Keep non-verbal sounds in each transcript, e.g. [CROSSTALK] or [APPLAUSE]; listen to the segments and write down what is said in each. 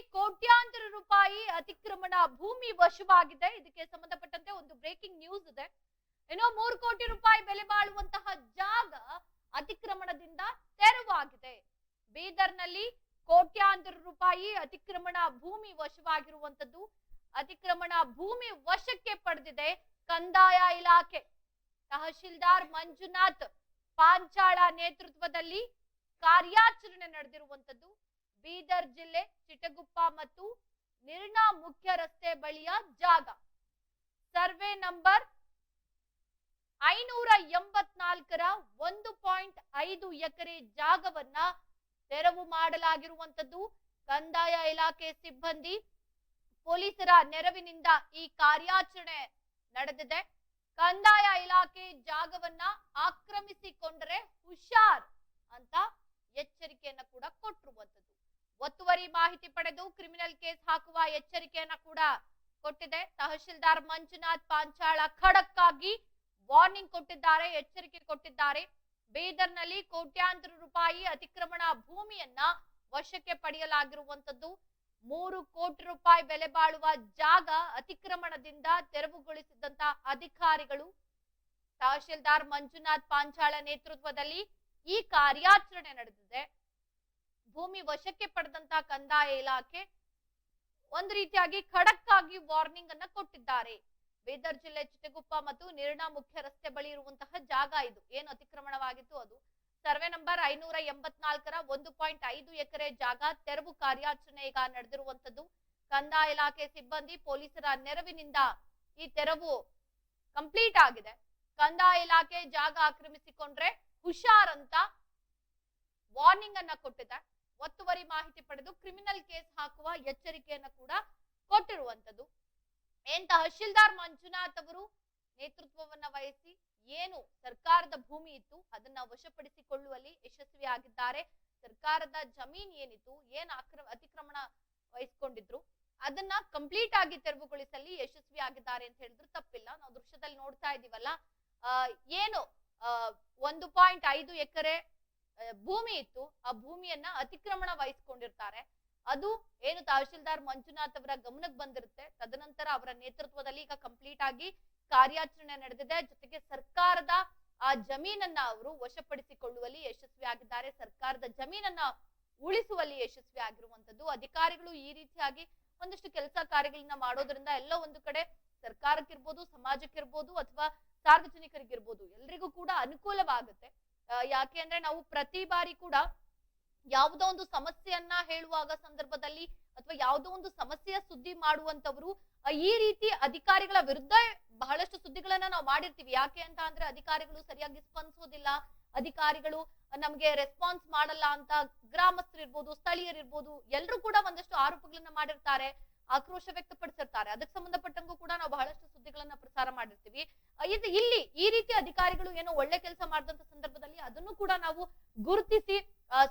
ಕೋಟ್ಯಾಂತರ ರೂಪಾಯಿ ಅತಿಕ್ರಮಣ ಭೂಮಿ ವಶವಾಗಿದೆ. ಇದಕ್ಕೆ ಸಂಬಂಧಪಟ್ಟಂತೆ ಒಂದು ಬ್ರೇಕಿಂಗ್ ನ್ಯೂಸ್ ಇದೆ. ಏನೋ ಮೂರು ಕೋಟಿ ರೂಪಾಯಿ ಬೆಲೆ ಬಾಳುವಂತಹ ಜಾಗ ಅತಿಕ್ರಮಣದಿಂದ ತೆರವಾಗಿದೆ. ಬೀದರ್ನಲ್ಲಿ ಕೋಟ್ಯಾಂತರ ರೂಪಾಯಿ ಅತಿಕ್ರಮಣ ಭೂಮಿ ವಶವಾಗಿರುವಂತದ್ದು ಅತಿಕ್ರಮಣ ಭೂಮಿ ವಶಕ್ಕೆ ಪಡೆದಿದೆ ಕಂದಾಯ ಇಲಾಖೆ. ತಹಶೀಲ್ದಾರ್ ಮಂಜುನಾಥ್ ಪಾಂಚಾಳ ನೇತೃತ್ವದಲ್ಲಿ ಕಾರ್ಯಾಚರಣೆ ನಡೆದಿರುವಂತದ್ದು ಬೀದರ್ ಜಿಲ್ಲೆ ಚಿಟಗುಪ್ಪ ಮತ್ತು ನಿರ್ಣಾ ಮುಖ್ಯ ರಸ್ತೆ ಬಳಿಯ ಜಾಗ. ಸರ್ವೆ ನಂಬರ್ ಐನೂರ ಎಂಬತ್ನಾಲ್ಕರ ಒಂದು ಪಾಯಿಂಟ್ ಐದು ಎಕರೆ ಜಾಗವನ್ನ ತೆರವು ಮಾಡಲಾಗಿರುವಂತದ್ದು ಕಂದಾಯ ಇಲಾಖೆ ಸಿಬ್ಬಂದಿ ಪೊಲೀಸರ ನೆರವಿನಿಂದ ಈ ಕಾರ್ಯಾಚರಣೆ ನಡೆದಿದೆ. ಕಂದಾಯ ಇಲಾಖೆ ಜಾಗವನ್ನ ಆಕ್ರಮಿಸಿಕೊಂಡರೆ ಹುಷಾರ್ ಅಂತ ಎಚ್ಚರಿಕೆಯನ್ನ ಕೂಡ ಒತ್ತುವರಿ ಮಾಹಿತಿ ಪಡೆದು ಕ್ರಿಮಿನಲ್ ಕೇಸ್ ಹಾಕುವ ಎಚ್ಚರಿಕೆಯನ್ನ ಕೂಡ ಕೊಟ್ಟಿದೆ. ತಹಶೀಲ್ದಾರ್ ಮಂಜುನಾಥ್ ಪಾಂಚಾಳ ಖಡಕ್ ಆಗಿ ವಾರ್ನಿಂಗ್ ಕೊಟ್ಟಿದ್ದಾರೆ, ಎಚ್ಚರಿಕೆ ಕೊಟ್ಟಿದ್ದಾರೆ. ಬೀದರ್ನಲ್ಲಿ ಕೋಟ್ಯಾಂತರ ರೂಪಾಯಿ ಅತಿಕ್ರಮಣ ಭೂಮಿಯನ್ನ ವಶಕ್ಕೆ ಪಡೆಯಲಾಗಿರುವಂತದ್ದು ಮೂರು ಕೋಟಿ ರೂಪಾಯಿ ಬೆಲೆ ಬಾಳುವ ಜಾಗ ಅತಿಕ್ರಮಣದಿಂದ ತೆರವುಗೊಳಿಸಿದಂತ ಅಧಿಕಾರಿಗಳು. ತಹಶೀಲ್ದಾರ್ ಮಂಜುನಾಥ್ ಪಾಂಚಾಳ ನೇತೃತ್ವದಲ್ಲಿ ಈ ಕಾರ್ಯಾಚರಣೆ ನಡೆದಿದೆ. ಭೂಮಿ ವಶಕ್ಕೆ ಪಡೆದಂತ ಕಂದಾಯ ಇಲಾಖೆ ಒಂದು ರೀತಿಯಾಗಿ ಖಡಕ್ ಆಗಿ ವಾರ್ನಿಂಗ್ ಅನ್ನ ಕೊಟ್ಟಿದ್ದಾರೆ. ಬೀದರ್ ಜಿಲ್ಲೆ ಚಿಟಗುಪ್ಪ ಮತ್ತು ನಿರ್ಣಾ ಮುಖ್ಯ ರಸ್ತೆ ಬಳಿ ಇರುವಂತಹ ಜಾಗ ಇದು. ಏನು ಅತಿಕ್ರಮಣವಾಗಿತ್ತು ಅದು? ಸರ್ವೆ ನಂಬರ್ ಐನೂರ ಎಂಬತ್ನಾಲ್ಕರ ಒಂದು ಪಾಯಿಂಟ್ ಐದು ಎಕರೆ ಜಾಗ ತೆರವು ಕಾರ್ಯಾಚರಣೆ ಈಗ ನಡೆದಿರುವಂತದ್ದು ಕಂದಾಯ ಇಲಾಖೆ ಸಿಬ್ಬಂದಿ ಪೊಲೀಸರ ನೆರವಿನಿಂದ ಈ ತೆರವು ಕಂಪ್ಲೀಟ್ ಆಗಿದೆ. ಕಂದಾಯ ಇಲಾಖೆ ಜಾಗ ಆಕ್ರಮಿಸಿಕೊಂಡ್ರೆ ಹುಷಾರ್ ಅಂತ ವಾರ್ನಿಂಗ್ ಅನ್ನ ಕೊಟ್ಟಿದೆ. ಒತ್ತುವರಿ ಮಾಹಿತಿ ಪಡೆದು ಕ್ರಿಮಿನಲ್ ಕೇಸ್ ಹಾಕುವ ಎಚ್ಚರಿಕೆಯನ್ನು ಕೂಡ ಕೊಟ್ಟಿರುವಂತದ್ದು ಏನ್ ತಹಶೀಲ್ದಾರ್ ಮಂಜುನಾಥ್ ಅವರು ನೇತೃತ್ವವನ್ನ ವಹಿಸಿ ಏನು ಸರ್ಕಾರದ ಭೂಮಿ ಇತ್ತು ಅದನ್ನ ವಶಪಡಿಸಿಕೊಳ್ಳುವಲ್ಲಿ ಯಶಸ್ವಿಯಾಗಿದ್ದಾರೆ ಸರ್ಕಾರದ ಜಮೀನ್ ಏನಿತ್ತು, ಏನ್ ಆಕ್ರಮ ಅತಿಕ್ರಮಣ ವಹಿಸ್ಕೊಂಡಿದ್ರು, ಅದನ್ನ ಕಂಪ್ಲೀಟ್ ಆಗಿ ತೆರವುಗೊಳಿಸಲಿ ಯಶಸ್ವಿಯಾಗಿದ್ದಾರೆ ಅಂತ ಹೇಳಿದ್ರು ತಪ್ಪಿಲ್ಲ. ನಾವು ದೃಶ್ಯದಲ್ಲಿ ನೋಡ್ತಾ ಇದೀವಲ್ಲ ಏನು ಒಂದು ಪಾಯಿಂಟ್ ಐದು ಎಕರೆ ಭೂಮಿ ಇತ್ತು. ಆ ಭೂಮಿಯನ್ನ ಅತಿಕ್ರಮಣ ವಹಿಸ್ಕೊಂಡಿರ್ತಾರೆ ಅದು ಏನು ತಹಶೀಲ್ದಾರ್ ಮಂಜುನಾಥ್ ಅವರ ಗಮನಕ್ಕೆ ಬಂದಿರುತ್ತೆ. ತದನಂತರ ಅವರ ನೇತೃತ್ವದಲ್ಲಿ ಈಗ ಕಂಪ್ಲೀಟ್ ಆಗಿ ಕಾರ್ಯಾಚರಣೆ ನಡೆದಿದೆ. ಜೊತೆಗೆ ಸರ್ಕಾರದ ಆ ಜಮೀನನ್ನ ಅವರು ವಶಪಡಿಸಿಕೊಳ್ಳುವಲ್ಲಿ ಯಶಸ್ವಿ ಆಗಿದ್ದಾರೆ. ಸರ್ಕಾರದ ಜಮೀನನ್ನ ಉಳಿಸುವಲ್ಲಿ ಯಶಸ್ವಿ ಆಗಿರುವಂತದ್ದು ಅಧಿಕಾರಿಗಳು ಈ ರೀತಿಯಾಗಿ ಒಂದಷ್ಟು ಕೆಲಸ ಕಾರ್ಯಗಳನ್ನ ಮಾಡೋದ್ರಿಂದ ಎಲ್ಲ ಒಂದು ಕಡೆ ಸರ್ಕಾರಕ್ಕಿರ್ಬೋದು, ಸಮಾಜಕ್ಕಿರ್ಬೋದು ಅಥವಾ ಸಾರ್ವಜನಿಕರಿಗಿರ್ಬೋದು, ಎಲ್ರಿಗೂ ಕೂಡ ಅನುಕೂಲವಾಗುತ್ತೆ. ಯಾಕೆ ಅಂದ್ರೆ ನಾವು ಪ್ರತಿ ಬಾರಿ ಕೂಡ ಯಾವುದೋ ಒಂದು ಸಮಸ್ಯೆಯನ್ನ ಹೇಳುವಾಗ ಸಂದರ್ಭದಲ್ಲಿ ಅಥವಾ ಯಾವುದೋ ಒಂದು ಸಮಸ್ಯೆಯ ಸುದ್ದಿ ಮಾಡುವಂತವರು ಈ ರೀತಿ ಅಧಿಕಾರಿಗಳ ವಿರುದ್ಧ ಬಹಳಷ್ಟು ಸುದ್ದಿಗಳನ್ನ ನಾವು ಮಾಡಿರ್ತೀವಿ. ಯಾಕೆ ಅಂತ ಅಂದ್ರೆ ಅಧಿಕಾರಿಗಳು ಸರಿಯಾಗಿ ಸ್ಪಂದಿಸೋದಿಲ್ಲ. ಅಧಿಕಾರಿಗಳು ನಮ್ಗೆ ರೆಸ್ಪಾನ್ಸ್ ಮಾಡಲ್ಲ ಅಂತ ಗ್ರಾಮಸ್ಥರಿರ್ಬೋದು, ಸ್ಥಳೀಯರಿರ್ಬೋದು, ಎಲ್ರು ಕೂಡ ಒಂದಷ್ಟು ಆರೋಪಗಳನ್ನ ಮಾಡಿರ್ತಾರೆ, ಆಕ್ರೋಶ ವ್ಯಕ್ತಪಡಿಸಿರ್ತಾರೆ. ಅದಕ್ಕೆ ಸಂಬಂಧಪಟ್ಟಂಗೂ ಕೂಡ ನಾವು ಬಹಳಷ್ಟು ಸುದ್ದಿಗಳನ್ನ ಪ್ರಸಾರ ಮಾಡಿರ್ತೀವಿ. ಇದು ಇಲ್ಲಿ ಈ ರೀತಿ ಅಧಿಕಾರಿಗಳು ಏನೋ ಒಳ್ಳೆ ಕೆಲಸ ಮಾಡಿದಂತ ಸಂದರ್ಭದಲ್ಲಿ ಅದನ್ನು ಕೂಡ ನಾವು ಗುರುತಿಸಿ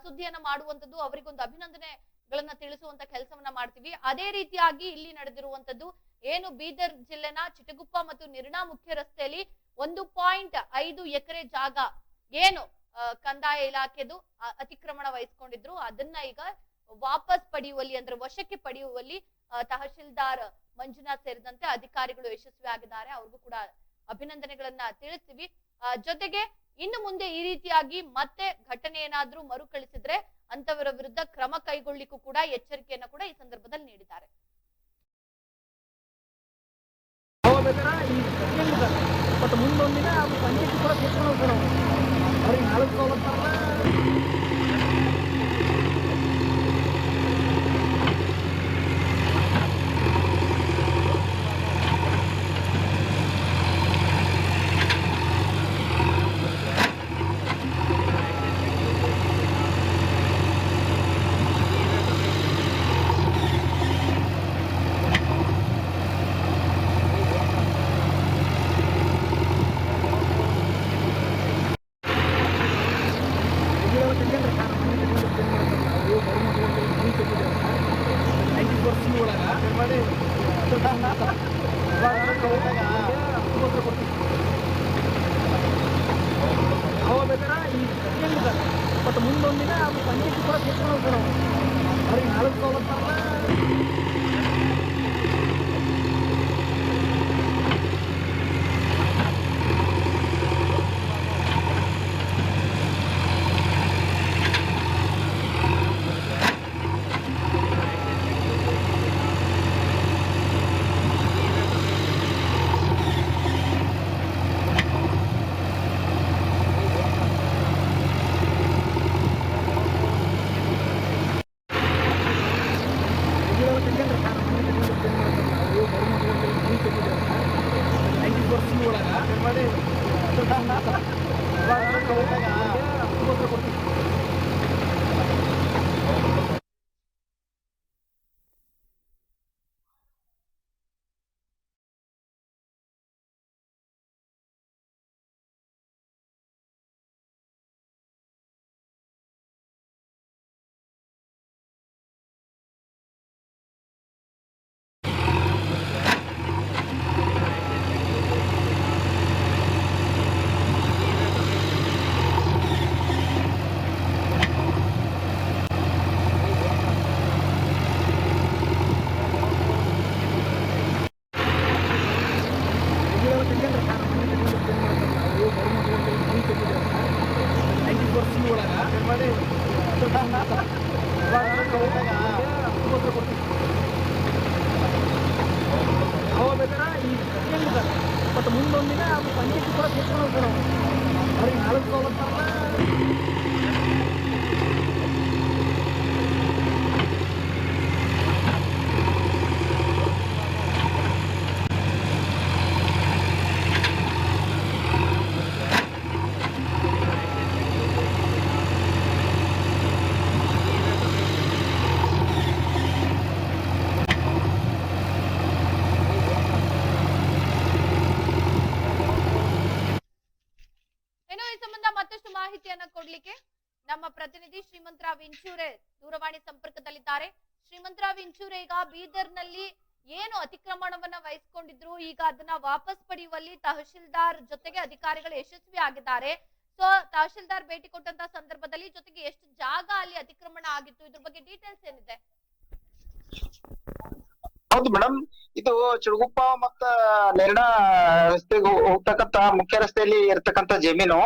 ಸುದ್ದಿಯನ್ನ ಮಾಡುವಂತದ್ದು ಅವರಿಗೊಂದು ಅಭಿನಂದನೆಗಳನ್ನ ತಿಳಿಸುವಂತ ಕೆಲಸವನ್ನ ಮಾಡ್ತೀವಿ. ಅದೇ ರೀತಿಯಾಗಿ ಇಲ್ಲಿ ನಡೆದಿರುವಂತದ್ದು ಏನು ಬೀದರ್ ಜಿಲ್ಲೆನ ಚಿಟಗುಪ್ಪ ಮತ್ತು ನಿರ್ಣಾ ಮುಖ್ಯ ರಸ್ತೆಯಲ್ಲಿ ಒಂದು ಪಾಯಿಂಟ್ ಐದು ಎಕರೆ ಜಾಗ ಏನು ಕಂದಾಯ ಇಲಾಖೆದು ಅತಿಕ್ರಮಣ ವಹಿಸ್ಕೊಂಡಿದ್ರು. ಅದನ್ನ ಈಗ ವಾಪಸ್ ಪಡೆಯುವಲ್ಲಿ ಅಂದ್ರೆ ವಶಕ್ಕೆ ಪಡೆಯುವಲ್ಲಿ ತಹಶೀಲ್ದಾರ್ ಮಂಜುನಾಥ್ ಸೇರಿದಂತೆ ಅಧಿಕಾರಿಗಳು ಯಶಸ್ವಿ ಆಗಿದ್ದಾರೆ ಅವ್ರಿಗೂ ಕೂಡ ಅಭಿನಂದನೆಗಳನ್ನ ತಿಳಿಸ್ತೀವಿ. ಜೊತೆಗೆ ಇನ್ನು ಮುಂದೆ ಈ ರೀತಿಯಾಗಿ ಮತ್ತೆ ಘಟನೆ ಏನಾದರೂ ಮರುಕಳಿಸಿದ್ರೆ ಅಂತವರ ವಿರುದ್ಧ ಕ್ರಮ ಕೈಗೊಳ್ಳಿಕ್ಕೂ ಕೂಡ ಎಚ್ಚರಿಕೆಯನ್ನು ಕೂಡ ಈ ಸಂದರ್ಭದಲ್ಲಿ ನೀಡಿದ್ದಾರೆ ಅದು ಪಂಚಾಯತಿ ಕೂಡ ಸೇರ್ಕೊಂಡು ಹೋಗ್ತಾರೆ ಅವ್ರು ಅವ್ರಿಗೆ ನಾಲ್ಕು ಹೋಗ್ತಾರಲ್ಲ ಐದು ವರ್ಷ ಒಳಗೆ ಮಾಡಿ ಅವಾಗ ಬೇಕಾದ್ರೆ ಈ ಸತ್ಯಂಗದ ಬಟ್ ಮುಂದೊಂದಿನ ಅದು ಪಂಚಾಯತಿ ಕೂಡ ಸೇರ್ಕೊಂಡು ಹೋಗ್ತಾರೆ ಅವ್ರಿಗೆ ನಾಲ್ಕು ಹೋಗ್ತಾರಲ್ಲ ನೈಂಟಿ ಪರ್ಸೆಂಟ್ ಒಳಗೆ ಮಾಡಿ ಕೊಡ್ತೀವಿ ನೈಂಟಿ ಪರ್ಸೆಂಟ್ ಒಳಗೆ ಮಾಡಿ ಕೊಡ್ತೀವಿ ಅವಾಗ ಬೇಕಾದ್ರೆ ಈ ಸೆಕೆಂಡ್ [LAUGHS] ಬಟ್ ಮುಂದೊಂದಿನ ಪಂಚಾಯತಿ ಕೂಡ ಸೇರ್ಕೊಂಡು ಹೋಗ್ತಾರೆ ಅವ್ರಿಗೆ ನಾಲ್ಕು ಸವಲತ್ತಲ್ಲ ಇನ್ನು ಈ ಸಂಬಂಧ ಮತ್ತಷ್ಟು ಮಾಹಿತಿಯನ್ನ ಕೊಡ್ಲಿಕ್ಕೆ ನಮ್ಮ ಪ್ರತಿನಿಧಿ ಶ್ರೀಮಂತರಾವ್ ಇಂಚೂರೆ ದೂರವಾಣಿ ಸಂಪರ್ಕದಲ್ಲಿದ್ದಾರೆ. ಶ್ರೀಮಂತರಾವ್ ಇಂಚೂರೆ ಈಗ ಬೀದರ್ನಲ್ಲಿ ಏನು ಅತಿಕ್ರಮಣವನ್ನ ವಹಿಸಿಕೊಂಡಿದ್ರು? ಈಗ ಅದನ್ನ ವಾಪಸ್ ಪಡೆಯುವಲ್ಲಿ ತಹಶೀಲ್ದಾರ್ ಜೊತೆಗೆ ಅಧಿಕಾರಿಗಳು ಯಶಸ್ವಿ ಆಗಿದ್ದಾರೆ. ಸೊ ತಹಶೀಲ್ದಾರ್ ಭೇಟಿ ಕೊಟ್ಟಂತ ಸಂದರ್ಭದಲ್ಲಿ ಜೊತೆಗೆ ಎಷ್ಟು ಜಾಗ ಅಲ್ಲಿ ಅತಿಕ್ರಮಣ ಆಗಿತ್ತು? ಇದ್ರ ಬಗ್ಗೆ ಡೀಟೇಲ್ಸ್ ಏನಿದೆ? ಹೌದು ಮೇಡಮ್ ಇದು ಚಿಡುಗುಪ್ಪ ಮತ್ತ ನೆರಡ ರಸ್ತೆಗೆ ಹೋಗ್ತಕ್ಕಂತ ಮುಖ್ಯ ರಸ್ತೆಯಲ್ಲಿ ಇರ್ತಕ್ಕಂತ ಜಮೀನು.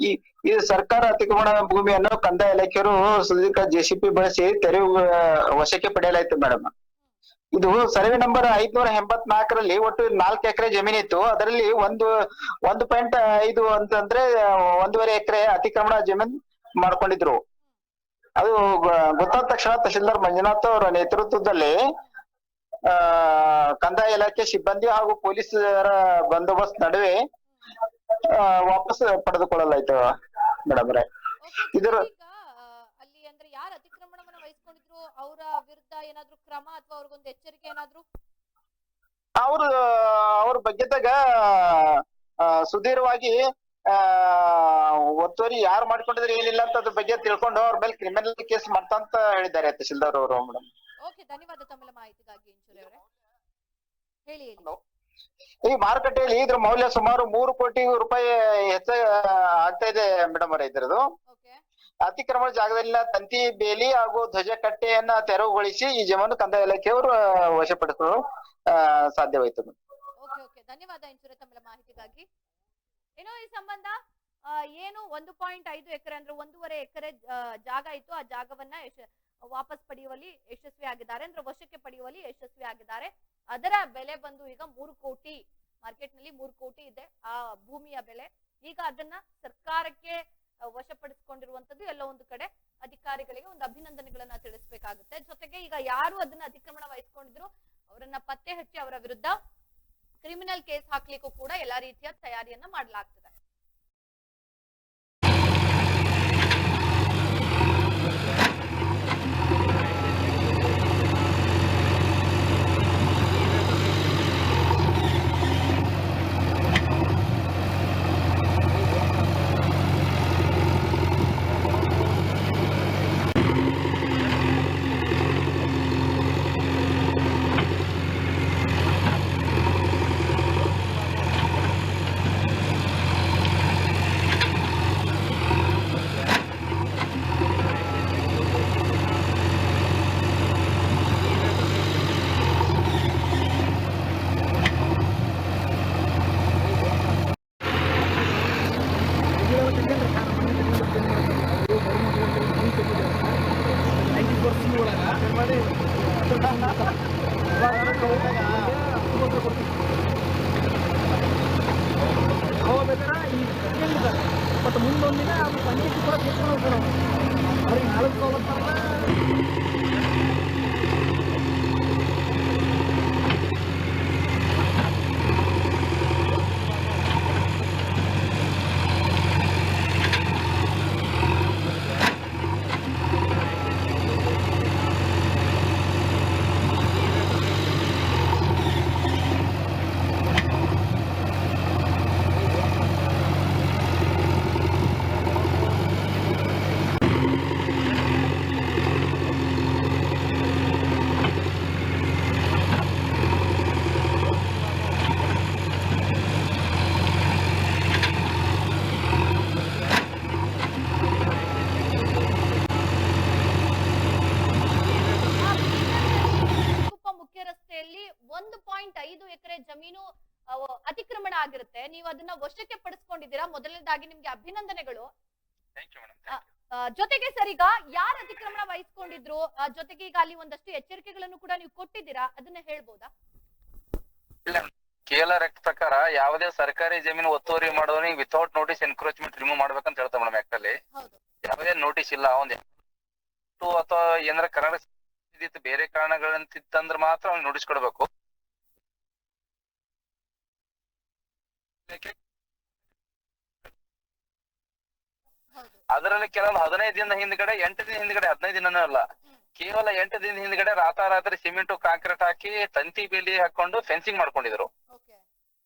ಈ ಈ ಸರ್ಕಾರ ಅತಿಕ್ರಮಣ ಭೂಮಿಯನ್ನು ಕಂದಾಯ ಇಲಾಖೆಯವರು ಸುದೀರ್ಘ ಜೆಸಿಪಿ ಬಳಸಿ ತೆರವು ವಶಕ್ಕೆ ಪಡೆಯಲಾಯಿತು ಮೇಡಮ್. ಇದು ಸರ್ವೆ ನಂಬರ್ ಐದ್ನೂರ ಎಂಬತ್ನಾಲ್ಕರಲ್ಲಿ ಒಟ್ಟು ನಾಲ್ಕು ಎಕರೆ ಜಮೀನಿತ್ತು ಅದರಲ್ಲಿ ಒಂದು ಒಂದು ಪಾಯಿಂಟ್ ಐದು ಅಂತಂದ್ರೆ, ಒಂದೂವರೆ ಎಕರೆ ಅತಿಕ್ರಮಣ ಜಮೀನ್ ಮಾಡ್ಕೊಂಡಿದ್ರು. ಅದು ಗೊತ್ತಾದ ತಕ್ಷಣ ತಹಶೀಲ್ದಾರ್ ಮಂಜುನಾಥ್ ಅವರ ನೇತೃತ್ವದಲ್ಲಿ, ಆ, ಕಂದಾಯ ಇಲಾಖೆ ಸಿಬ್ಬಂದಿ ಹಾಗೂ ಪೊಲೀಸರ ಬಂದೋಬಸ್ತ್ ನಡುವೆ ವಾಪಸ್ ಪಡೆದುಕೊಳ್ಳಲಾಯ್ತು ಮೇಡಮ್ ರೇ ಇದರ- ಅಲ್ಲಿ ಅಂದ್ರೆ ಯಾರು ಅತಿಕ್ರಮಣವನ್ನ ವಹಿಸ್ಕೊಂಡಿದ್ರು? ಅವರ ವಿರುದ್ಧ ಏನಾದ್ರು ಕ್ರಮ ಅಥವಾ ಅವ್ರಿಗೊಂದು ಎಚ್ಚರಿಕೆ ಏನಾದ್ರು? ಅವ್ರ ಅವ್ರ ಬಗ್ಗೆದಾಗ ಆ ಒತ್ತುವರಿ ಯಾರು ಮಾಡ್ಕೊಂಡಿದ್ರೆ ಏನಿಲ್ಲ ಅಂತ ಅದ್ರ ಬಗ್ಗೆ ತಿಳ್ಕೊಂಡು ಅವ್ರ ಮೇಲೆ ಕ್ರಿಮಿನಲ್ ಕೇಸ್ ಮಾಡ್ತಾ ಅಂತ ಹೇಳಿದ್ದಾರೆ ತಹಶೀಲ್ದಾರ್ ಅವರು ಮೇಡಮ್ ಓಕೆ ಧನ್ಯವಾದ ತಮ್ಮ ಮಾಹಿತಿಗಾಗಿ ಇಂಚೂರಿ ಅವರೇ. ಹೇಳಿ ಹೇಳಿ. ಈ ಮಾರುಕಟ್ಟೆಯಲ್ಲಿ ಇದ್ರ ಮೌಲ್ಯ ಸುಮಾರು ಮೂರು ಕೋಟಿ ರೂಪಾಯಿ ಹೆಚ್ಚ ಆಗ್ತಾ ಇದೆ ಮೇಡಮ್ ಅವರೇ ಇದ್ರದ್ದು. ಅತಿಕ್ರಮಣ ಜಾಗದಲ್ಲಿನ ತಂತಿ ಬೇಲಿ ಹಾಗೂ ಧ್ವಜ ಕಟ್ಟೆಯನ್ನ ತೆರವುಗೊಳಿಸಿ ಈ ಜಮನು ಕಂದಾಯ ಇಲಾಖೆಯವರು ವಶಪಡಿಸಲು ಆ, ಸಾಧ್ಯವಾಯಿತು. ಧನ್ಯವಾದ ಮಾಹಿತಿಗಾಗಿ. ಏನೋ ಈ ಸಂಬಂಧ ಏನು ಒಂದು ಪಾಯಿಂಟ್ ಐದು ಎಕರೆ ಅಂದ್ರೆ ಒಂದೂವರೆ ಎಕರೆ ಜಾಗ ಇತ್ತು. ಆ ಜಾಗವನ್ನ ವಾಪಸ್ ಪಡೆಯುವಲ್ಲಿ ಯಶಸ್ವಿ ಆಗಿದ್ದಾರೆ. ಅಂದ್ರೆ ವಶಕ್ಕೆ ಪಡೆಯುವಲ್ಲಿ ಯಶಸ್ವಿ ಆಗಿದ್ದಾರೆ. ಅದರ ಬೆಲೆ ಬಂದು ಈಗ ಮೂರು ಕೋಟಿ ಮಾರ್ಕೆಟ್ನಲ್ಲಿ ಮೂರು ಕೋಟಿ ಇದೆ ಆ ಭೂಮಿಯ ಬೆಲೆ. ಈಗ ಅದನ್ನ ಸರ್ಕಾರಕ್ಕೆ ವಶಪಡಿಸಿಕೊಂಡಿರುವಂತದ್ದು ಎಲ್ಲ ಒಂದು ಕಡೆ ಅಧಿಕಾರಿಗಳಿಗೆ ಒಂದು ಅಭಿನಂದನೆಗಳನ್ನ ತಿಳಿಸಬೇಕಾಗುತ್ತೆ. ಜೊತೆಗೆ ಈಗ ಯಾರು ಅದನ್ನ ಅತಿಕ್ರಮಣ ವಹಿಸ್ಕೊಂಡಿದ್ರು, ಅವರನ್ನ ಪತ್ತೆ ಹಚ್ಚಿ ಅವರ ವಿರುದ್ಧ ಕ್ರಿಮಿನಲ್ ಕೇಸ್ ಹಾಕ್ಲಿಕ್ಕೂ ಕೂಡ ಎಲ್ಲಾ ರೀತಿಯ ತಯಾರಿಯನ್ನ ಮಾಡಲಾಗ್ತದೆ. ಮಾಡಿ ಅವಾಗ ಬೇಕಾದ್ರೆ ಈ ಸೆಕೆಂಡ್ ಬಟ್ ಮುಂದೊಂದಿನ ಅದು ಪಂಚಾಯತಿ ಕೂಡ ಸೇರ್ಕೊಂಡು ಹೋಗ್ತಾರೆ ಅವ್ರಿಗೆ ನಾಲ್ಕು ಸವಲತ್ತಲ್ಲ ಕುಪ್ಪ ಮುಖ್ಯ ರಸ್ತೆಯಲ್ಲಿ ಒಂದು ಪಾಯಿಂಟ್ ಐದು ಎಕರೆ ಜಮೀನು ಅತಿಕ್ರಮಣ ಆಗಿರುತ್ತೆ. ನೀವು ಅದನ್ನ ವಶಕ್ಕೆ ಪಡಿಸ್ಕೊಂಡಿದ್ದೀರಾ? ಮೊದಲನೇದಾಗಿ ನಿಮ್ಗೆ ಅಭಿನಂದನೆಗಳು. ಜೊತೆಗೆ ಸರ್ ಈಗ ಯಾರು ಅತಿಕ್ರಮಣ ವಹಿಸ್ಕೊಂಡಿದ್ರು? ಜೊತೆಗೆ ಈಗ ಅಲ್ಲಿ ಒಂದಷ್ಟು ಎಚ್ಚರಿಕೆಗಳನ್ನು ಕೂಡ ನೀವು ಕೊಟ್ಟಿದ್ದೀರಾ? ಅದನ್ನ ಹೇಳ್ಬೋದಾ? ಕೆಎಲ್ಆರ್ ಆಕ್ಟ್ ಪ್ರಕಾರ ಯಾವುದೇ ಸರ್ಕಾರಿ ಜಮೀನು ಒತ್ತುವರಿ ಮಾಡೋನಿಗೆ ವಿತೌಟ್ ನೋಟಿಸ್ ಎನ್ಕ್ರೋಚ್ಮೆಂಟ್ ರಿಮೂವ್ ಮಾಡ್ಬೇಕಂತ ಹೇಳ್ತಾರೆ ಮೇಡಮ್ ಆಕ್ಟ್ ಅಲ್ಲಿ. ಯಾವುದೇ ನೋಟಿಸ್ ಇಲ್ಲ ಒಂದ್ ಅಥವಾ ಏನಾರ ಕನ್ನಡ ಬೇರೆ ಕಾರಣಗಳಂತಿತ್ತಂದ್ರೆ ಮಾತ್ರ ಅವ್ನಿಗೆ ನೋಟಿಸ್ ಕೊಡ್ಬೇಕು. ಅದರಲ್ಲಿ ಕೆಲವೊಂದು ಹದಿನೈದು ದಿನ ಹಿಂದ್ಗಡೆ ಎಂಟು ದಿನ ಹಿಂದ್ಗಡೆ ಹದಿನೈದು ದಿನನೂ ಅಲ್ಲ. ಕೇವಲ ಎಂಟು ದಿನ ಹಿಂದ್ಗಡೆ ರಾತಾರಾತ್ರಿ ಸಿಮೆಂಟ್ ಕಾಂಕ್ರೀಟ್ ಹಾಕಿ ತಂತಿ ಬೇಲಿ ಹಾಕೊಂಡು ಫೆನ್ಸಿಂಗ್ ಮಾಡ್ಕೊಂಡಿದ್ರು.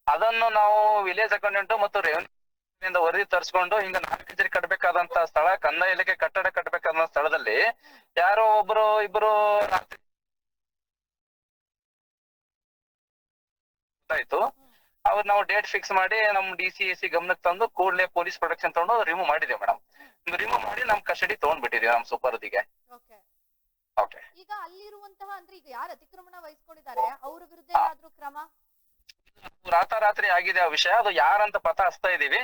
ಅದನ್ನು ನಾವು ವಿಲೇಜ್ ಅಕೌಂಟೆಂಟ್ ಮತ್ತು ರೆವೆನ್ಯೂ ವರದಿ ತರಿಸ್ಕೊಂಡು ಹಿಂಗ ನಾಲ್ಕು ಕಟ್ಟಬೇಕಾದಂತ ಸ್ಥಳ ಕಂದಾಯ ಇಲಾಖೆ ಕಟ್ಟಡ ಕಟ್ಟಬೇಕಾದಂತ ಸ್ಥಳದಲ್ಲಿ ಯಾರೋ ಒಬ್ರು ಇಬ್ರು ಆಯ್ತು. ಅವ್ರು ನಾವು ಡೇಟ್ ಫಿಕ್ಸ್ ಮಾಡಿ ನಮ್ ಡಿ ಸಿ ಎ ಸಿ ಗಮನಕ್ಕೆ ತಂದು ಕೂಡಲೇ ಪೊಲೀಸ್ ಪ್ರೊಟೆಕ್ಷನ್ ತಗೊಂಡು ರಿಮೂವ್ ಮಾಡಿದೀವಿ ಮೇಡಮ್ ರಿಮೂವ್ ಮಾಡಿ ನಮ್ ಕಸ್ಟಡಿ ತಗೊಂಡ್ಬಿಟ್ಟಿದೀವಿ ನಮ್ ಸೂಪರ್ದಿಗೆ. ಓಕೆ ಓಕೆ ಈಗ ಅಲ್ಲಿರುವಂತಹ ಅಂದ್ರೆ ಈಗ ಯಾರು ಅತಿಕ್ರಮಣ ವಹಿಸ್ಕೊಂಡಿದ್ದಾರೆ? ಅವ್ರ ವಿರುದ್ಧ ಏನಾದ್ರೂ ಕ್ರಮ? ರಾತಾರಾತ್ರಿ ಆಗಿದೆ ಆ ವಿಷಯ. ಅದು ಯಾರಂತ ಪತ ಹಚ್ತಾ ಇದೀವಿ.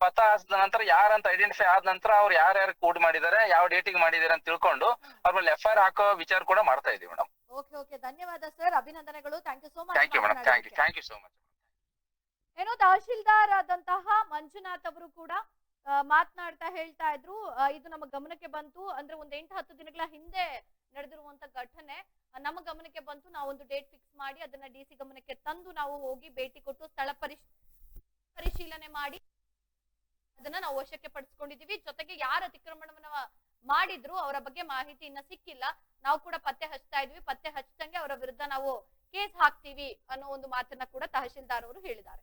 ಪತ ಹಚ್ಚಿದ ನಂತರ ಯಾರಂತ ಐಡೆಂಟಿಫೈ ಆದ ನಂತರ ಅವ್ರು ಯಾರ್ಯಾರು ಕೂಡ್ ಮಾಡಿದ್ದಾರೆ ಯಾವ ಡೇಟಿಗೆ ಮಾಡಿದ್ದಾರೆ ಅಂತ ತಿಳ್ಕೊಂಡು ಅವ್ರ ಮೇಲೆ ಎಫ್ ಐ ಆರ್ ಹಾಕೋ ವಿಚಾರ ಕೂಡ ಮಾಡ್ತಾ ಇದೀವಿ ಮೇಡಮ್ ಓಕೆ ಓಕೆ ಧನ್ಯವಾದ ಸರ್ ಅಭಿನಂದನೆಗಳು. Thank you so much thank you madam thank you thank you so much ಏನೋ ತಹಶೀಲ್ದಾರ್ ಆದಂತಹ ಮಂಜುನಾಥ್ ಅವರು ಕೂಡ ಮಾತನಾಡ್ತಾ ಹೇಳ್ತಾ ಇದ್ರು. ಇದು ನಮ್ಮ ಗಮನಕ್ಕೆ ಬಂತು. ಅಂದ್ರೆ ಒಂದ್ ಎಂಟು, ಹತ್ತು ದಿನಗಳ ಹಿಂದೆ ನಡೆದಿರುವಂತ ಘಟನೆ. ನಮ್ಮ ಗಮನಕ್ಕೆ ಬಂತು. ನಾವು ಒಂದು ಡೇಟ್ ಫಿಕ್ಸ್ ಮಾಡಿ ಅದನ್ನ ಡಿ ಸಿ ಗಮನಕ್ಕೆ ತಂದು ನಾವು ಹೋಗಿ ಭೇಟಿ ಕೊಟ್ಟು ಸ್ಥಳ ಪರಿಶ್, ಪರಿಶೀಲನೆ ಮಾಡಿ ಅದನ್ನ ನಾವು ವಶಕ್ಕೆ ಪಡಿಸ್ಕೊಂಡಿದೀವಿ. ಜೊತೆಗೆ ಯಾರು ಅತಿಕ್ರಮಣವನ್ನ ಮಾಡಿದ್ರು ಅವರ ಬಗ್ಗೆ ಮಾಹಿತಿ ಇನ್ನ ಸಿಕ್ಕಿಲ್ಲ. ನಾವು ಕೂಡ ಪತ್ತೆ ಹಚ್ತಾ ಇದ್ವಿ. ಪತ್ತೆ ಹಚ್ಚಂಗೆ ಅವರ ವಿರುದ್ಧ ನಾವು ಕೇಸ್ ಹಾಕ್ತೀವಿ ಅನ್ನೋ ಒಂದು ಮಾತನ್ನ ಕೂಡ ತಹಶೀಲ್ದಾರ್ ಅವರು ಹೇಳಿದ್ದಾರೆ.